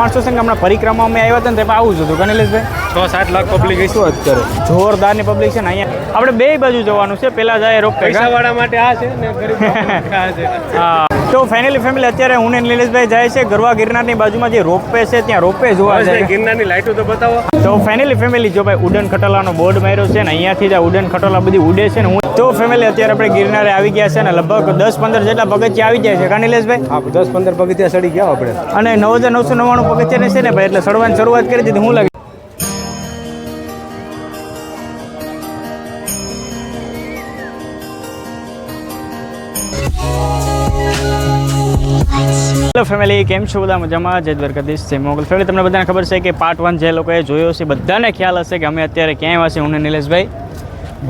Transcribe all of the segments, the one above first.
માણસો છે ને હમણાં પરિક્રમામાં આવ્યા હતા ને તેમાં આવું જ હતું. ગણેશભાઈ છ સાત લાખ પબ્લિક શું અત્યારે જોરદારની પબ્લિક છે ને અહીંયા. આપણે બે બાજુ જવાનું છે. પેલા જાય રોપ પૈસા વાળા માટે આ છે ને ગરીબ આ છે. હા. તો ફાઇનલી ફેમિલી અત્યારે હું ને નિલેશભાઈ જાય છે ગરવા ગિરનારની બાજુમાં જે રોપવે છે ત્યાં રોપવે જોવા જાય. ગિરનારની લાઈટો તો બતાવો. તો ફાઇનલી ફેમિલી જો ભાઈ ઉડન ખટોલાનો બોર્ડ માર્યો છે ને અહીંયાથી જ આ ઉડન ખટોલા બધી ઉડે છે ને હું તો ફેમિલી અત્યારે આપણે ગિરનારે આવી ગયા છે ને લગભગ દસ પંદર જેટલા પગથિયા આવી જાય છે કા નિલેશભાઈ? હા દસ પંદર પગથિયા સડી ગયા આપણે. અને નવ હજાર નવસો નવ્વાણું પગથિયા છે ને ભાઈ એટલે સડવાની શરૂઆત કરી દીધી. હું લાગે હેલો ફેમિલી કેમ છો બધા મજામાં? જય દ્વારકાધીશ છે મોગલ. ફેમિલી તમને બધાને ખબર છે કે પાર્ટ વન જે લોકોએ જોયો છે બધાને ખ્યાલ હશે કે અમે અત્યારે ક્યાંય છે હું ને નિલેશભાઈ.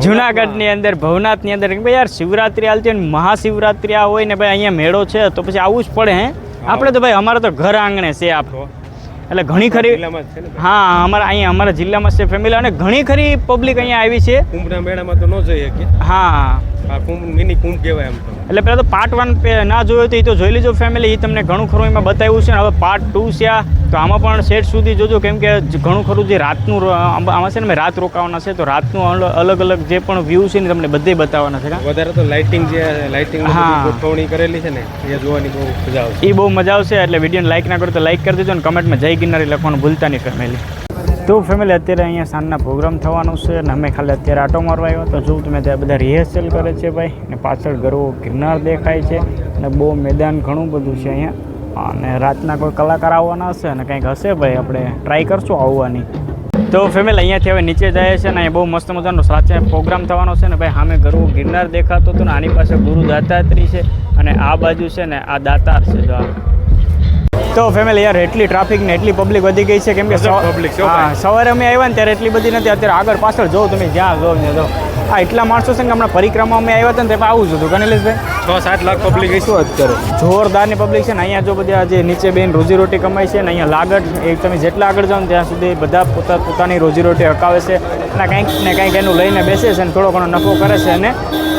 જુનાગઢની અંદર ભવનાથની અંદર ભાઈ યાર શિવરાત્રી હાલતી હોય ને મહાશિવરાત્રી આ હોય ને ભાઈ અહીંયા મેળો છે તો પછી આવવું જ પડે હે? આપણે તો ભાઈ અમારે તો ઘર આંગણે છે આપ એટલે ઘણી ખરી હા અમારા અહીંયા અમારા જિલ્લામાં છે ફેમિલી અને ઘણી ખરી પબ્લિક અહીંયા આવી છે. કુંભના મેળામાં તો ન જઈ શકીએ. હા. કુંભ મિની કુંભ કહેવાય એમ તો. એટલે પહેલાં તો પાર્ટ વન ના જોયો તો એ તો જોઈ લીજો ફેમિલી એ તમને ઘણું ખરું એમાં બતાવ્યું છે. ને હવે પાર્ટ ટુ છે આ. તો આમાં પણ સેટ સુધી જોજો કેમ કે ઘણું ખરું જે રાતનું આમાં છે ને મેં રાત રોકાવાના છે તો રાતનું અલગ અલગ જે પણ વ્યૂ છે ને તમને બધે બતાવવાના છે? વધારે તો લાઇટિંગ જે લાઇટિંગ હા. ગોઠવણી કરેલી છે ને એ જોવાની બહુ મજા આવશે એ બહુ મજા આવશે એટલે વિડીયોને લાઇક ના કરો તો લાઇક કરી દેજો અને કમેન્ટમાં જય ગિરનારી લખવાનું ભૂલતા નહીં ફેમિલી તો ફેમિલી અત્યારે અહીંયા સાંજના પ્રોગ્રામ થવાનો છે અને અમે ખાલી અત્યારે આટો મારવા આવ્યો તો જોઉં તમે ત્યાં બધા રિહર્સલ કરે છે ભાઈ ને પાછળ ગરવો ગિરનાર દેખાય છે અને બહુ મેદાન ઘણું બધું છે અહીંયા અને રાતના કોઈ કલાકાર આવવાના હશે અને કંઈક હશે ભાઈ, આપણે ટ્રાય કરશું આવવાની. તો ફેમિલી અહીંયાથી હવે નીચે જાય છે ને બહુ મસ્ત મજાનો સાચે પ્રોગ્રામ થવાનો છે ને ભાઈ, સામે ગરવું ગિરનાર દેખાતો હતો ને આની પાસે ગુરુ દાતાત્રી છે અને આ બાજુ છે ને આ દાતાર છે જો આ. તો ફેમિલી યાર એટલી ટ્રાફિક ને એટલી પબ્લિક વધી ગઈ છે કેમ કે સવારે અમે આવ્યા ને ત્યારે એટલી બધી નથી અત્યારે આગળ પાછળ જોવો તમે જ્યાં જોવો ને જો આ એટલા માણસો છે ને હમણાં પરિક્રમા અમે આવ્યા હતા ને તેમાં આવું જ હતું ગણેશભાઈ છ સાત લાખ પબ્લિક શું અત્યારે જોરદારની પબ્લિક છે ને અહીંયા જો બધા જે નીચે બેન રોજીરોટી કમાય છે ને અહીંયા લાગત એ તમે જેટલા આગળ જાઓ ને ત્યાં સુધી બધા પોતા પોતાની રોજીરોટી હકાવે છે અને કંઈક ને કંઈક એનું લઈને બેસે છે ને થોડો ઘણો નફો કરે છે અને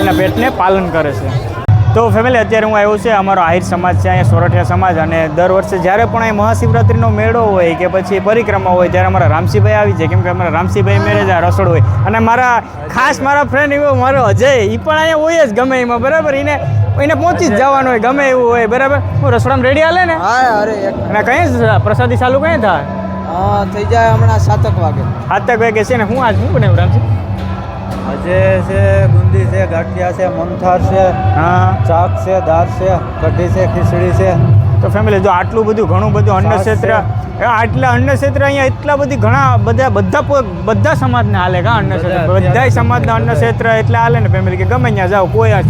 એના પેટને પાલન કરે છે. તો ફેમિલી અત્યારે હું આવ્યો છે અમારો આહિર સમાજ છે અહીંયા સોરઠિયા સમાજ અને દર વર્ષે જ્યારે પણ અહીં મહાશિવરાત્રિનો મેળો હોય કે પછી પરિક્રમા હોય ત્યારે અમારા રામસિંહભાઈ આવી જાય. કેમ કે અમારા રામસિંહભાઈ મેરેજ આ રસોડ હોય. અને મારા ખાસ મારા ફ્રેન્ડ એવો મારો અજય એ પણ અહીંયા હોય જ ગમે એમાં બરાબર? એને એને પહોંચી જ જવાનું હોય ગમે એવું હોય બરાબર? હું રસોડામાં રેડી હાલે ને? અરે અને કઈ જ પ્રસાદી ચાલુ કઈ થાય? હા થઈ જાય હમણાં સાતક વાગે. સાતક વાગે છે ને હું આજ હું બનાવ્યું રામસિંહ આજે છે બુંદી છે ગાંઠિયા છે મમથાર છે હા. ચાક છે દાળ છે કઢી છે ખીચડી છે. તો ફેમિલી જો આટલું બધું ઘણું બધું અન્ન ક્ષેત્ર એ આટલા અન્ન ક્ષેત્ર અહીંયા એટલા બધી ઘણા બધા બધા બધા સમાજને હાલે કા અન્ન ક્ષેત્ર? બધા, સમાજના અન્ન ક્ષેત્ર એટલે હાલે ને ફેમિલી કે ગમે ત્યાં જાઓ કોઈ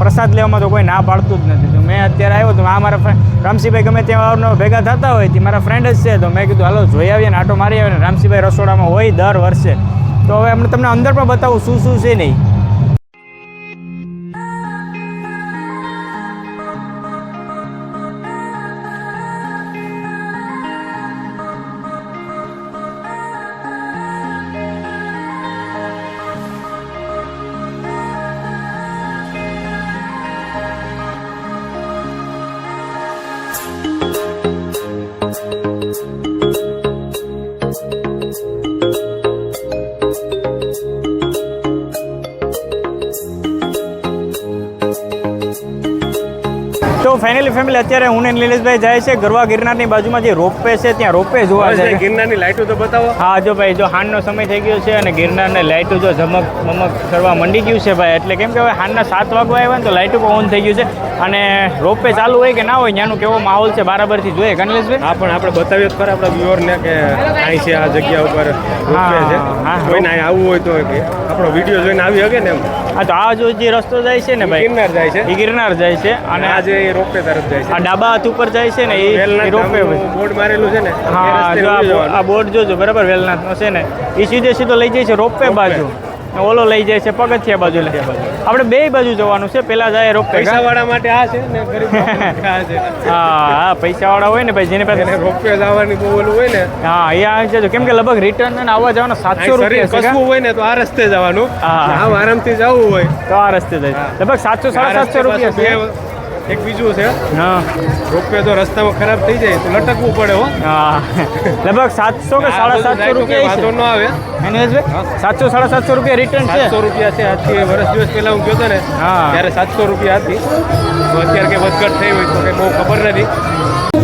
પ્રસાદ લેવામાં તો કોઈ ના પાડતું જ નથી. તો મેં અત્યારે આવ્યો તો આ મારા ફ્રેન્ડ રામસીભાઈ ગમે ત્યાં ભેગા થતા હોય તે મારા ફ્રેન્ડ જ છે. તો મેં કીધું હાલો જોઈ આવીએ ને આટો મારી આવીએ રામસીભાઈ રસોડામાં હોય દર વર્ષે. તો હવે એમને તમને અંદર પણ બતાવું શું શું છે નહીં. ફાઇનલી ફેમિલી અત્યારે હું ને નિલેશભાઈ જાય છે. ગરવા ગિરનારની બાજુમાં જે રોપવે છે ત્યાં રોપવે જોવા જાય ગિરનારની લાઇટો તો બતાવો. હા જો ભાઈ જો હાનનો સમય થઈ ગયો છે અને ગિરનારને લાઇટો જો ઝમક મમક કરવા મંડી ગયું છે ભાઈ એટલે કેમ કે હવે હાનના સાત વાગવા આવ્યા ને તો લાઇટો પણ ઓન થઈ ગયું છે. અને રોપવે ચાલુ હોય કે ના હોય ત્યાંનું કેવો માહોલ છે બરાબરથી જોઈએ કનલેશભાઈ હા પણ આપણે બતાવીએ ખરા આપણા વ્યુઅરને કે અહીં છે આ જગ્યા ઉપર રોપવે છે. હા. કોઈને અહીં આવવું હોય તો કે. આપણો વીડિયો જોઈને આવી શકે ને એમ. હા તો આ જો જે રસ્તો જાય છે ને ભાઈ ગિરનાર જાય છે. એ ગિરનાર જાય છે અને આ આજે રોપવે તરફ જાય આ ડાબા હાથ ઉપર જાય છે ને એ રોપવે બોર્ડ મારેલું છે ને હા જો આ બોર્ડ જોજો બરાબર વેલનાથનો છે ને. એ સીધે સીધો લઈ જાય છે રોપવે બાજુ. ને ઓલો લઈ જાય છે પગથિયા બાજુ લઈ આપણે બે બાજુ જવાનું છે પેલા જાય રોપવે પૈસા. વાળા માટે આ છે ને ગરીબ આ છે. હા હા પૈસા વાળા હોય ને ભાઈ જેની પાસે રોપવે જવાની બહુ ઓલું હોય ને. હા એ આ જજો કેમ કે લગભગ રિટર્ન અને આવવા જવાનો સાતસો રૂપિયા કશું હોય ને તો આ રસ્તે જવાનું. હા. આરામથી જવું હોય. તો આ રસ્તે જાય. લગભગ સાતસો સાડા સાતસો રૂપિયા છે. એક બીજું છે. હા. રોપવે તો રસ્તામાં ખરાબ થઈ જાય તો લટકવું પડે હો. હા. લગભગ સાતસો કે સાડા સાતસો રૂપિયા વાંધો ન આવે. સાતસો સાડા સાતસો રૂપિયા રિટર્ન છે. સાતસો રૂપિયા છે. આજથી વર્ષ દિવસ પહેલા હું ગયો હતો ને હા. ત્યારે સાતસો રૂપિયા હતી. તો અત્યારે કંઈ વધઘટ થઈ હોય તો કંઈ બહુ ખબર નથી.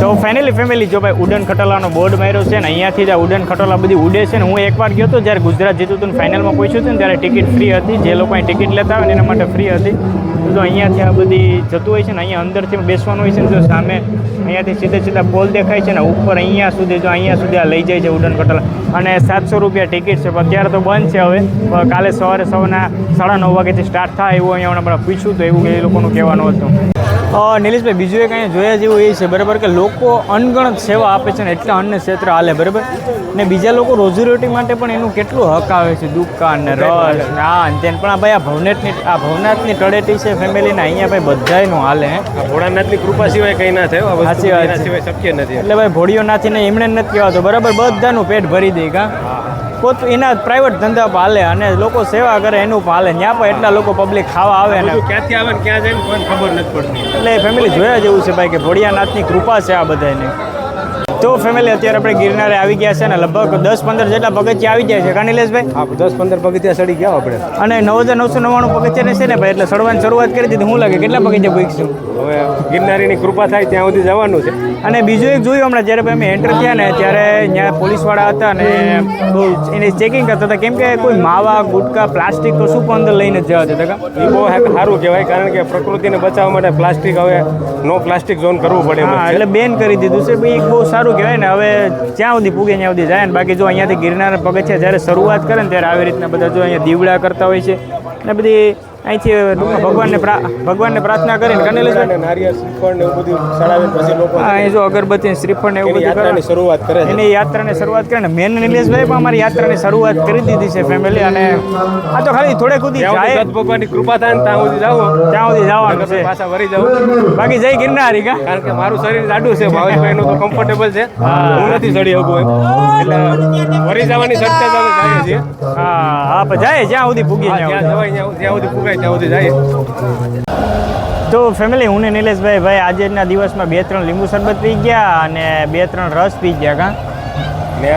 તો ફાઇનલી ફેમિલી જો ભાઈ ઉડન ખટોલાનો બોર્ડ માર્યો છે ને અહીંયાથી જ આ ઉડન ખટોલા બધી ઉડે છે ને હું એકવાર ગયો હતો જ્યારે ગુજરાત જીતું હતું ફાઇનલમાં પૂછ્યું હતું ને ત્યારે ટિકિટ ફ્રી હતી. જે લોકો અહીં ટિકિટ લેતા હોય ને એના માટે ફ્રી હતી. તો જો અહીંયાથી આ બધી જતું હોય છે ને અહીંયા અંદરથી બેસવાનું હોય છે ને જો સામે અહીંયાથી સીધે સીધા પોલ દેખાય છે ને ઉપર અહીંયા સુધી જો અહીંયા સુધી આ લઈ જાય છે ઉડન ખટોલા. અને સાતસો રૂપિયા ટિકિટ છે અત્યારે તો બંધ છે હવે. કાલે સવારે સવારના સાડા નવ વાગ્યાથી સ્ટાર્ટ થાય એવું અહીંયા હમણાં પૂછ્યું તો એવું એ લોકોનું કહેવાનું હતું. નિલેશભાઈ બીજું એક અહીંયા જોયા જેવું એ છે બરાબર કે લોકો અનગણત સેવા આપે છે ને એટલા અન્ય ક્ષેત્ર હાલે બરાબર? ને બીજા લોકો રોજીરોટી માટે પણ એનું કેટલું હક આવે છે દુકાન ને રસ ને આ તેન પણ આ ભાઈ આ ભવનાથની આ ભવનાથની તળેટી છે ફેમિલીને અહીંયા ભાઈ બધાયનું હાલે હે. ભોળાનાથની કૃપા સિવાય કંઈ ના થયો સાચી વાત સિવાય શક્ય નથી. એટલે ભાઈ ભોળીઓ નાથી ને એમણે નથી કહેવાતો બરાબર? બધાનું પેટ ભરી દે કા? પોત એના પ્રાઇવેટ ધંધા પાલે હાલે અને લોકો સેવા કરે એનું પાલે હાલે ત્યાં પણ એટલા લોકો પબ્લિક ખાવા આવે ને. ક્યાંથી આવે ને ક્યાં જાય ને ખબર નથી પડતી. એટલે ફેમિલી જોયા જેવું છે ભાઈ કે ભોળિયાનાથની કૃપા છે આ બધાને તો ફેમિલી અત્યારે આપણે ગિરનારે આવી ગયા છે ને લગભગ દસ પંદર જેટલા પગથિયા આવી જાય છે કા નિલેશભાઈ? હા દસ પંદર પગથિયા સડી ગયા આપણે. અને નવ હજાર નવસો નવ્વાણું પગથિયા છે ને ભાઈ એટલે સડવાની શરૂઆત કરી દીધી. હું લાગે કેટલા પગથિયા પૂછશું હવે ગિરનારીની કૃપા થાય ત્યાં સુધી જવાનું છે. અને બીજું એક જોયું હમણાં જ્યારે ભાઈ અમે એન્ટર થયા ને ત્યારે ત્યાં પોલીસવાળા હતા ને બહુ એની ચેકિંગ કરતા હતા. કેમ કે કોઈ માવા ગુટકા પ્લાસ્ટિક કશું પણ અંદર લઈને જ જવા દેતા કા? એ બહુ સારું કહેવાય કારણ કે પ્રકૃતિને બચાવવા માટે પ્લાસ્ટિક હવે નો પ્લાસ્ટિક ઝોન કરવું પડે એટલે બેન કરી દીધું છે. ભાઈ એક બહુ સારું કહેવાય ને, હવે જ્યાં સુધી પૂગે ત્યાં સુધી જાય ને. બાકી જો અહીંયાથી ગિરનાર પગથિયા જ્યારે શરૂઆત કરે ને ત્યારે આવી રીતના બધા જો અહીંયા દીવડા કરતા હોય છે. ને બધી અહીંથી ટૂંકમાં ભગવાનને ભગવાનને પ્રાર્થના કરીને કનેલી અને નારિયેળ શ્રીફળ ને એવું બધું ચડાવે પછી લોકો અહીં જો અગરબત્તી શ્રીફળ ને એવું બધું કરે. યાત્રાની શરૂઆત કરે એની યાત્રાની શરૂઆત કરે ને. મેન નિલેશભાઈ પણ અમારી યાત્રાની શરૂઆત કરી દીધી છે ફેમિલી અને આ તો ખાલી થોડે કુદી જાય. ભગવાનની કૃપા થાય ને ત્યાં સુધી જાઓ. ત્યાં સુધી જવાનું છે. પાછા વરી જાવ બાકી જય ગિરનારી કા? કારણ કે મારું શરીર જાડું છે. ભાવેશભાઈનું તો કમ્ફર્ટેબલ છે. હું. નથી ચડી શકું એમ. એટલે વરી જવાની ચર્ચા જ જઈએ છીએ હા હા જાય જ્યાં સુધી પૂગી જાય જ્યાં સુધી. સુધી પુગાય ત્યાં સુધી જઈએ તો ફેમિલી હું ને નિલેશભાઈ ભાઈ આજના દિવસમાં બે ત્રણ લીંબુ શરબત પી ગયા અને બે ત્રણ રસ પી ગયા કા? ને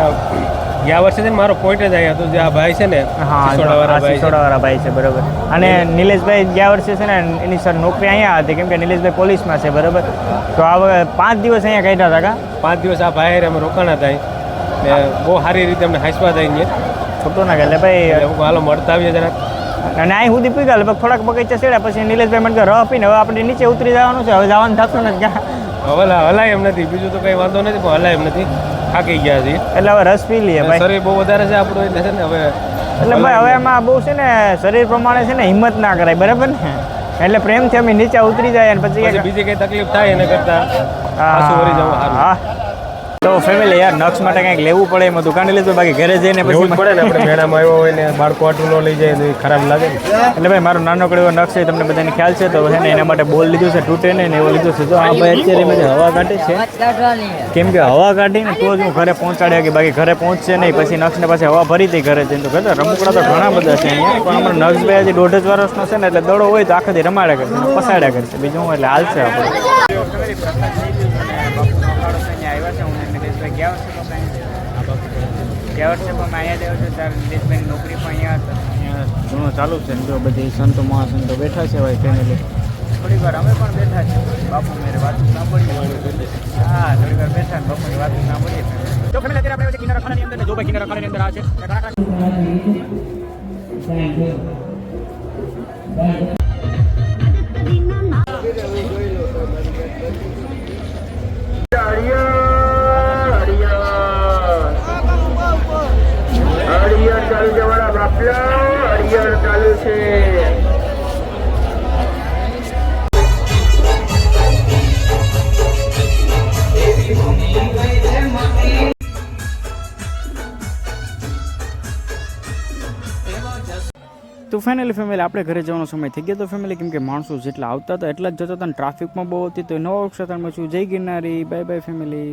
ગયા વર્ષે છે મારો પોઈન્ટ જ અહીંયા હતો જે આ ભાઈ છે ને હા સિસોડાવાળા ભાઈ છે. બરોબર. અને નિલેશભાઈ ગયા વર્ષે છે ને એની સર નોકરી અહીંયા હતી કેમ કે નિલેશભાઈ પોલીસમાં છે બરોબર. તો આ પાંચ દિવસ અહીંયા કાઢ્યા હતા કા? પાંચ દિવસ આ ભાઈ અમે રોકાણા હતા ને બહુ સારી રીતે અમને હાંસવા થઈ ગયા ખોટું ના કે ભાઈ હાલો મળતા આવીએ જરા અને અહીં સુધી પી ગયા લગભગ થોડાક બગીચા સેડ્યા પછી નિલેશભાઈ મને રહ પીને હવે આપણે નીચે ઉતરી જવાનું છે હવે જવાનું થતું નથી ક્યાં. હલા હલાય એમ નથી બીજું તો કંઈ વાંધો નથી પણ હલાય એમ નથી. થાકી ગયા છીએ. એટલે હવે રસ પી લઈએ ભાઈ. શરીર બહુ વધારે છે આપણું એટલે છે ને હવે એટલે ભાઈ હવે એમાં. બહુ છે ને શરીર પ્રમાણે છે ને હિંમત ના કરાય બરાબર ને? એટલે પ્રેમથી અમે નીચે ઉતરી જાય અને પછી બીજી કઈ તકલીફ થાય એને કરતા હા. તો ફેમિલી યાર નક્સ માટે કંઈક લેવું પડે એમાં દુકાને લીધું બાકી ઘરે જઈને પછી પડે ને આપણે મેળામાં આવ્યો હોય ને બાળકો આટલું ન લઈ જાય તો ખરાબ લાગે ને. એટલે ભાઈ મારો નાનકડો એવો નક્સ છે તમને બધાને ખ્યાલ છે તો છે ને એના માટે બોલ લીધું છે તૂટે ને એવો લીધો છે. તો આ ભાઈ અત્યારે મેં હવા કાઢે છે કેમ કે હવા કાઢીને તો જ હું ઘરે પહોંચાડ્યા કે બાકી ઘરે પહોંચશે નહીં પછી નક્ષને પાછી હવા ભરી દઈ ઘરે જઈને. તો ઘરે રમકડા તો ઘણા બધા છે અહીંયા પણ અમારો નક્ષભાઈ હજી દોઢ જ વર્ષનો છે ને એટલે દડો હોય તો આખા દી રમાડ્યા કરશે પસાડ્યા કરશે. બીજું એટલે હાલશે આપણે. ગયા વર્ષે પણ અહીંયા દેવો છે ત્યારે નિલેશભાઈની નોકરી પણ અહીંયા હતા. અહીંયા ઘણું ચાલુ છે જો બધી સંતો મહાસંતો બેઠા છે ભાઈ ફેમિલી થોડી વાર અમે પણ બેઠા છે બાપુ મેરે વાત સાંભળીએ. હા થોડી વાર બેઠા ને બાપુની વાત સાંભળીએ. તો ફેમિલી અત્યારે આપણે કિનારા ખાનાની અંદર જો ભાઈ કિનારા ખાનાની અંદર આ છે. તો ફાઇનલી ફેમિલી આપણે ઘરે જવાનો સમય થઈ ગયો તો ફેમિલી કેમ કે માણસો જેટલા આવતા હતા એટલા જ જતા હતા ટ્રાફિકમાં બહુ હતી તો નવા ક્ષેત્રમાં છું જય ગિરનારી બાય બાય ફેમિલી